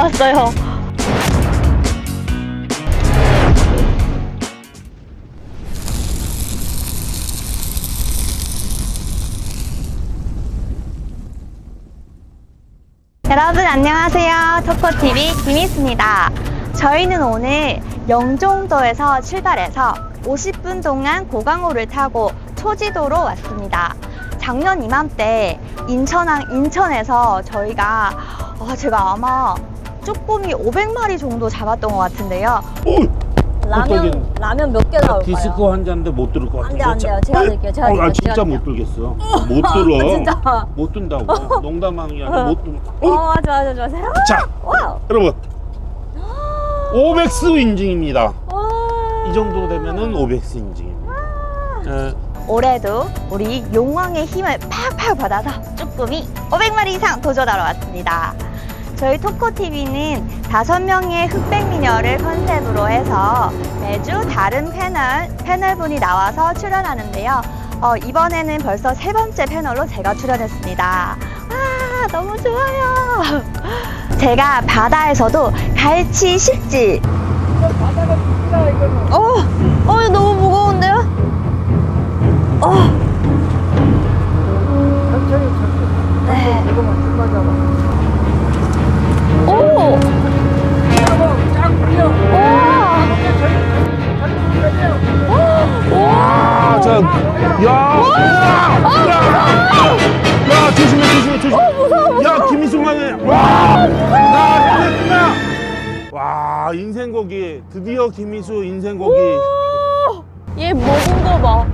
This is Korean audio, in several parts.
나왔어요. 여러분 안녕하세요. 토코TV 김희수입니다. 저희는 오늘 영종도에서 출발해서 50분 동안 고강호를 타고 초지도로 왔습니다. 작년 이맘때 인천항 인천에서 저희가 아, 제가 아마 쭈꾸미 500마리 정도 잡았던 것 같은데요 라면 라면 몇 개 나올까요? 디스코 한 잔인데 못 들을 것 같아. 안 돼, 안 돼요. 제가 들게요. 제가 어, 아, 들게요. 진짜 제가 못 들겠어. 못 들어. 진짜. 못 든다고. 농담이 아니라 못 들. 어, 어? 맞아, 맞아, 맞아. 자, 와우. 여러분. 500스 인증입니다. 와. 이 정도 되면은 500스 인증입니다. 에, 올해도 우리 용왕의 힘을 팍팍 받아서 쭈꾸미 500마리 이상 도전하러 왔습니다. 저희 토코TV는 다섯 명의 흑백 미녀를 컨셉으로 해서 매주 다른 패널, 패널분이 나와서 출연하는데요. 어, 이번에는 벌써 세 번째 패널로 제가 출연했습니다. 와, 너무 좋아요. 제가 바다에서도 갈치 십지. 어, 드디어 김희수 인생고기. 얘 먹은 거 봐.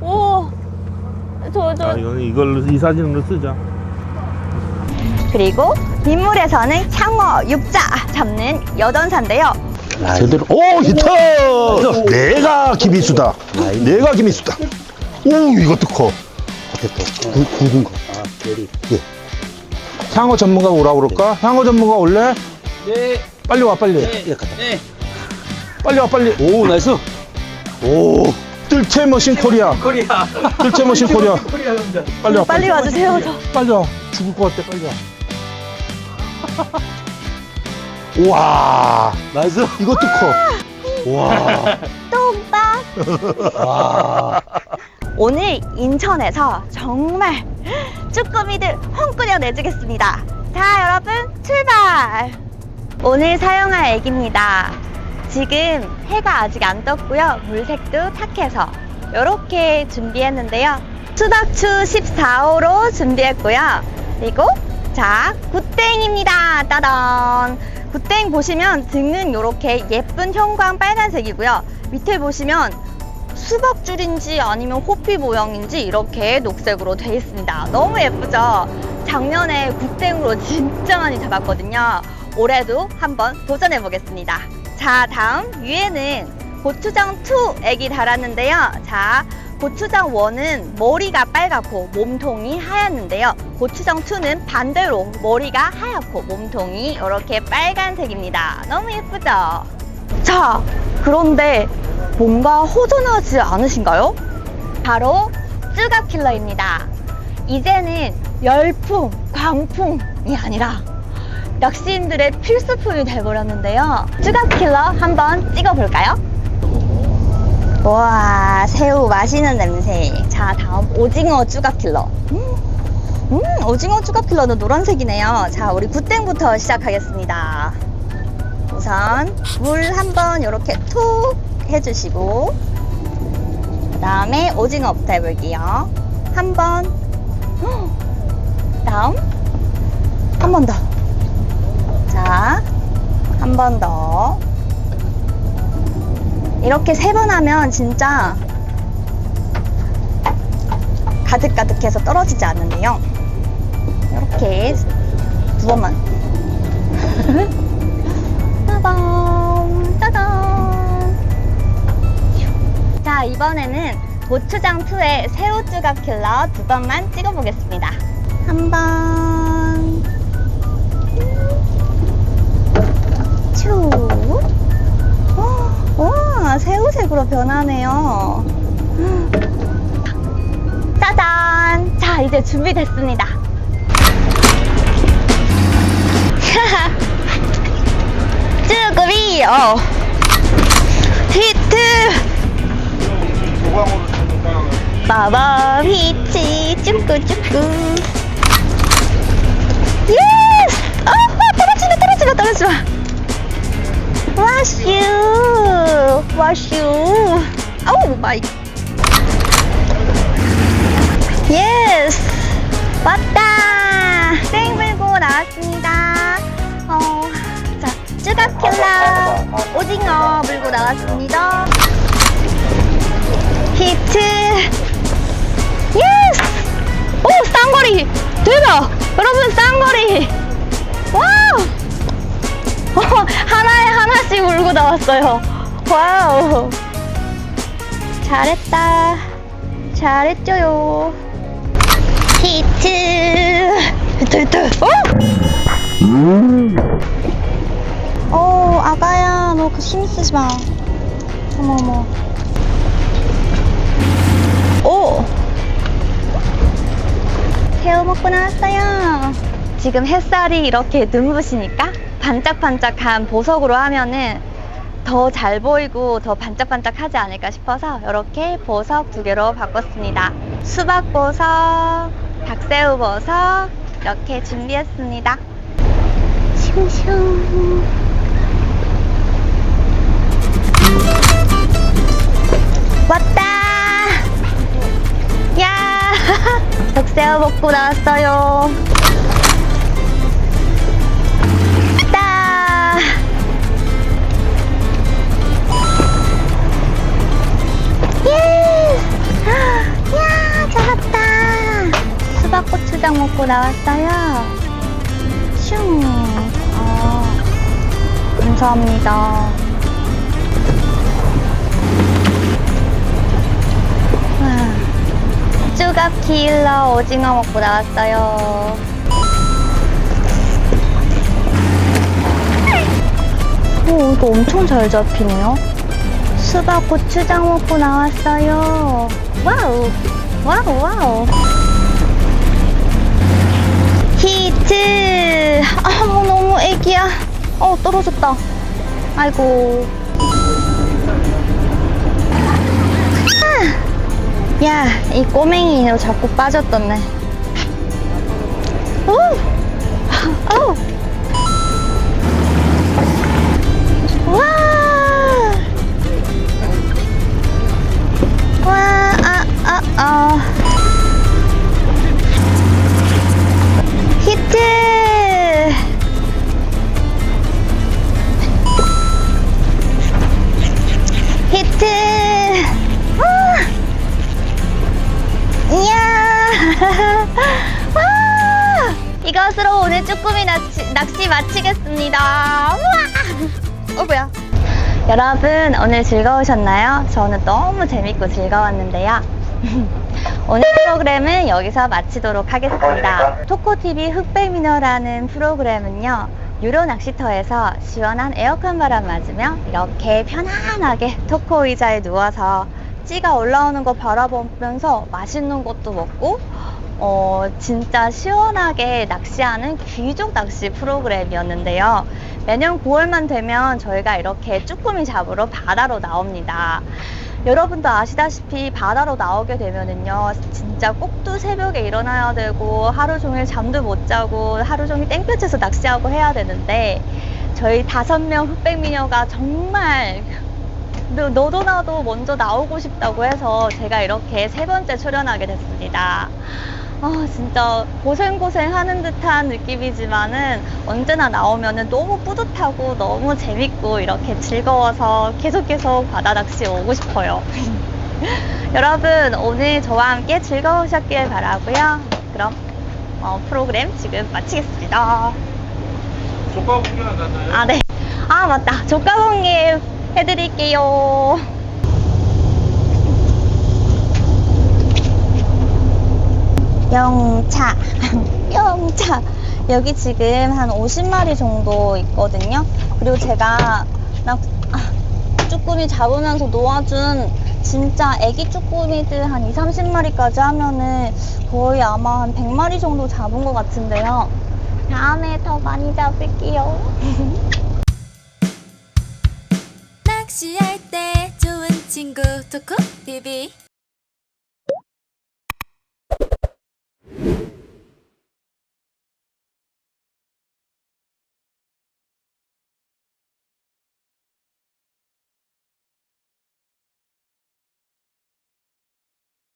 오! 저, 저. 아, 이거는 이걸로 이 사진으로 쓰자. 그리고 빗물에서는 향어, 육자 잡는 여전사인데요. 제대로. 오 히트 내가 김희수다. 내가 김희수다. 오 이것도 커. 됐다 굵- 굵은 거. 예. 향어 전문가 오라 그럴까? 향어 전문가 올래? 네, 빨리 와 빨리. 네, 네. 빨리 와 빨리 오, 나이스. 오 뜰채 머신 코리아 코리아. 뜰채 머신 코리아 코리아 남자. 빨리 와 빨리 와주세요. 저. 빨리 와 죽을 것 같아 빨리 와 우와 나이스. 이것도 커 와. 똥밥. 와. 오늘 인천에서 정말 쭈꾸미들 헝꾸려 내주겠습니다. 자, 여러분, 출발! 오늘 사용할 액입니다. 지금 해가 아직 안 떴고요. 물색도 탁해서 이렇게 준비했는데요. 수박추 14호로 준비했고요. 그리고 자, 굿땡입니다. 따단. 굿땡 보시면 등은 이렇게 예쁜 형광 빨간색이고요. 밑에 보시면 수박줄인지 아니면 호피 모양인지 이렇게 녹색으로 되어 있습니다. 너무 예쁘죠? 작년에 굿땡으로 진짜 많이 잡았거든요. 올해도 한번 도전해 보겠습니다. 자, 다음 위에는 고추장 2 액이 달았는데요. 자, 고추장 1은 머리가 빨갛고 몸통이 하얗는데요. 고추장 2는 반대로 머리가 하얗고 몸통이 이렇게 빨간색입니다. 너무 예쁘죠? 자, 그런데 뭔가 허전하지 않으신가요? 바로 쯔가킬러입니다. 이제는 열풍, 광풍이 아니라 낚시인들의 필수품이 돼버렸는데요. 쯔가킬러 한번 찍어볼까요? 와, 새우 맛있는 냄새. 자, 다음 오징어 쭈가킬러. 음, 음, 오징어 쭈가킬러는 노란색이네요. 자, 우리 굿땡부터 시작하겠습니다. 우선 물 한번 이렇게 툭 해주시고 그 다음에 오징어부터 해볼게요 한번 다음 한 번 더 자 한 번 더. 이렇게 세 번 하면 진짜 가득가득해서 떨어지지 않는데요. 이렇게 두 번만. 따단 따단 자 이번에는 고추장 2의 새우 쭈각 킬러 두 번만 찍어보겠습니다. 한 번 와 새우색으로 변하네요 짜잔 자 이제 준비됐습니다. 쭈꾸미, 어. 히트! 마법 히트, 쭈꾸 쭈꾸. 예스! 어, 어, 떨어지마, 떨어지마, 떨어지마. 와슈, 와슈. 오 마이. 예스! 왔다! 땡 물고 나왔습니다. 어, 자, 쭈가킬라 오징어 물고 나왔습니다. 히트! 예스! 오, 쌍거리! 대박! 여러분, 쌍거리! 와우! 어, 하나에 하나씩 물고 나왔어요. 와우! 잘했다. 잘했죠요. 히트! 히트, 히트! 어? 어, 아가야, 너 그 힘 쓰지 마. 어머, 어머. 오! 새우 먹고 나왔어요. 지금 햇살이 이렇게 눈부시니까 반짝반짝한 보석으로 하면은 더 잘 보이고 더 반짝반짝하지 않을까 싶어서 이렇게 보석 두 개로 바꿨습니다. 수박 보석, 닭새우 보석 이렇게 준비했습니다. 슝슝. 왔다. 야, 닭새우 먹고 나왔어요. 나왔어요. 슝. 아, 감사합니다. 와, 쭈갑 킬러 오징어 먹고 나왔어요. 오, 이거 엄청 잘 잡히네요. 수박 고추장 먹고 나왔어요. 와우, 와우, 와우. 어, 떨어졌다. 아이고. 아! 야, 이 꼬맹이 너 자꾸 빠졌던네. 오! 쭈꾸미 낚시, 낚시 마치겠습니다. 우와! 어, 뭐야? 여러분, 오늘 즐거우셨나요? 저는 너무 재밌고 즐거웠는데요. 오늘 프로그램은 여기서 마치도록 하겠습니다. 토코TV 흑백미녀라는 프로그램은요, 유료 낚시터에서 시원한 에어컨 바람 맞으며 이렇게 편안하게 토코 의자에 누워서 찌가 올라오는 거 바라보면서 맛있는 것도 먹고 어, 진짜 시원하게 낚시하는 귀족 낚시 프로그램이었는데요. 매년 9월만 되면 저희가 이렇게 쭈꾸미 잡으러 바다로 나옵니다. 여러분도 아시다시피 바다로 나오게 되면은요, 진짜 꼭두 새벽에 일어나야 되고, 하루 종일 잠도 못 자고, 하루 종일 땡볕에서 낚시하고 해야 되는데, 저희 다섯 명 흑백 미녀가 정말 너- 너도 나도 먼저 나오고 싶다고 해서 제가 이렇게 세 번째 출연하게 됐습니다. 아, 진짜 고생고생 하는 듯한 느낌이지만은 언제나 나오면은 너무 뿌듯하고 너무 재밌고 이렇게 즐거워서 계속 계속 바다 낚시 오고 싶어요. 여러분, 오늘 저와 함께 즐거우셨길 바라고요. 그럼 어, 프로그램 지금 마치겠습니다. 조카 공개 안 갔나요? 아, 네. 아, 맞다. 조가공개 해드릴게요. 영차. 영차. 여기 지금 한 50마리 정도 있거든요. 그리고 제가 나, 아, 쭈꾸미 잡으면서 놓아준 진짜 애기 쭈꾸미들 한 2, 30마리까지 하면은 거의 아마 한 100마리 정도 잡은 것 같은데요. 다음에 더 많이 잡을게요. 낚시할 때 좋은 친구 토코 비비